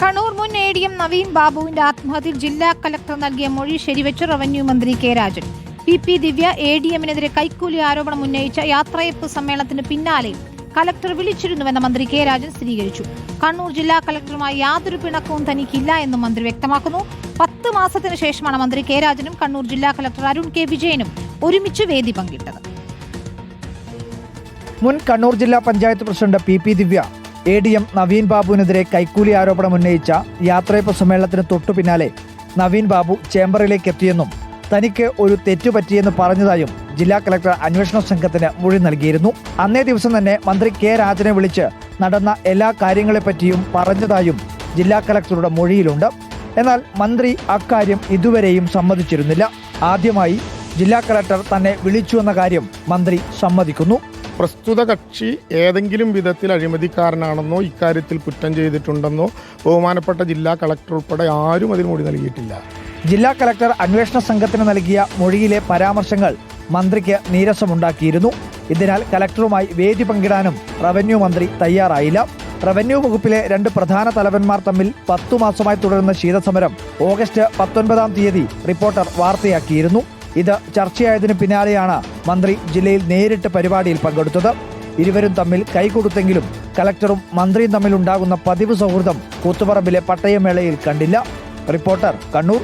കണ്ണൂർ മുൻ A D M Naveen ബാബുവിന്റെ ആത്മഹത്യയിൽ ജില്ലാ കലക്ടർ നൽകിയ മൊഴി ശരിവെച്ച് റവന്യൂ മന്ത്രി K Rajan. P P Divya A D എമ്മിനെതിരെ കൈക്കൂലി ആരോപണം ഉന്നയിച്ച യാത്രയപ്പ് സമ്മേളനത്തിന് പിന്നാലെ കലക്ടർ വിളിച്ചിരുന്നുവെന്ന് മന്ത്രി കെ രാജൻ സ്ഥിരീകരിച്ചു. കണ്ണൂർ ജില്ലാ കലക്ടറുമായി യാതൊരു പിണക്കവും തനിക്കില്ല എന്നും മന്ത്രി വ്യക്തമാക്കുന്നു. പത്ത് മാസത്തിന് ശേഷമാണ് മന്ത്രി കെ രാജനും കണ്ണൂർ ജില്ലാ കലക്ടർ അരുൺ കെ വിജയനും ഒരുമിച്ച് വേദി പങ്കിട്ടത്. മുൻ കണ്ണൂർ ജില്ലാ panchayat president P P Divya A D M Naveen ബാബുവിനെതിരെ കൈക്കൂലി ആരോപണം ഉന്നയിച്ച യാത്രയപ്പ് സമ്മേളനത്തിന് തൊട്ടു പിന്നാലെ നവീൻ ബാബു ചേംബറിലേക്ക് എത്തിയെന്നും തനിക്ക് ഒരു തെറ്റുപറ്റിയെന്ന് പറഞ്ഞതായും ജില്ലാ കളക്ടർ അന്വേഷണ സംഘത്തിന് മൊഴി നൽകിയിരുന്നു. അന്നേ ദിവസം തന്നെ മന്ത്രി കെ രാജനെ വിളിച്ച് നടന്ന എല്ലാ കാര്യങ്ങളെപ്പറ്റിയും പറഞ്ഞതായും ജില്ലാ കളക്ടറുടെ മൊഴിയിലുണ്ട്. എന്നാൽ മന്ത്രി അക്കാര്യം ഇതുവരെയും സമ്മതിച്ചിരുന്നില്ല. ആദ്യമായി ജില്ലാ കളക്ടർ തന്നെ വിളിച്ചു എന്ന കാര്യം മന്ത്രി സമ്മതിക്കുന്നു. പ്രസ്തുത കക്ഷി ഏതെങ്കിലും വിധത്തിൽ അഴിമതിക്കാരനാണെന്നോ ഇക്കാര്യത്തിൽ കുറ്റം ചെയ്തിട്ടുണ്ടെന്നോ ബഹുമാനപ്പെട്ട ജില്ലാ കളക്ടർ ഉൾപ്പെടെ ആരും അതിന് മൊഴി നൽകിയിട്ടില്ല. ജില്ലാ കളക്ടർ അന്വേഷണ സംഘത്തിന് നൽകിയ മൊഴിയിലെ പരാമർശങ്ങൾ മന്ത്രിക്ക് നീരസമുണ്ടാക്കിയിരുന്നു. ഇതിനാൽ കലക്ടറുമായി വേദി പങ്കിടാനും റവന്യൂ മന്ത്രി തയ്യാറായില്ല. റവന്യൂ വകുപ്പിലെ രണ്ട് പ്രധാന തലവന്മാർ തമ്മിൽ പത്തു മാസമായി തുടരുന്ന ശീതസമരം ഓഗസ്റ്റ് പത്തൊൻപതാം തീയതി റിപ്പോർട്ടർ വാർത്തയാക്കിയിരുന്നു. ഇത് ചർച്ചയായതിനു പിന്നാലെയാണ് മന്ത്രി ജില്ലയിൽ നേരിട്ട് പരിപാടിയിൽ പങ്കെടുത്തത്. ഇരുവരും തമ്മിൽ കൈകൊടുത്തെങ്കിലും കലക്ടറും മന്ത്രിയും തമ്മിലുണ്ടാകുന്ന പതിവ് സൗഹൃദം കൂത്തുപറമ്പിലെ പട്ടയമേളയിൽ കണ്ടില്ല. റിപ്പോർട്ടർ കണ്ണൂർ.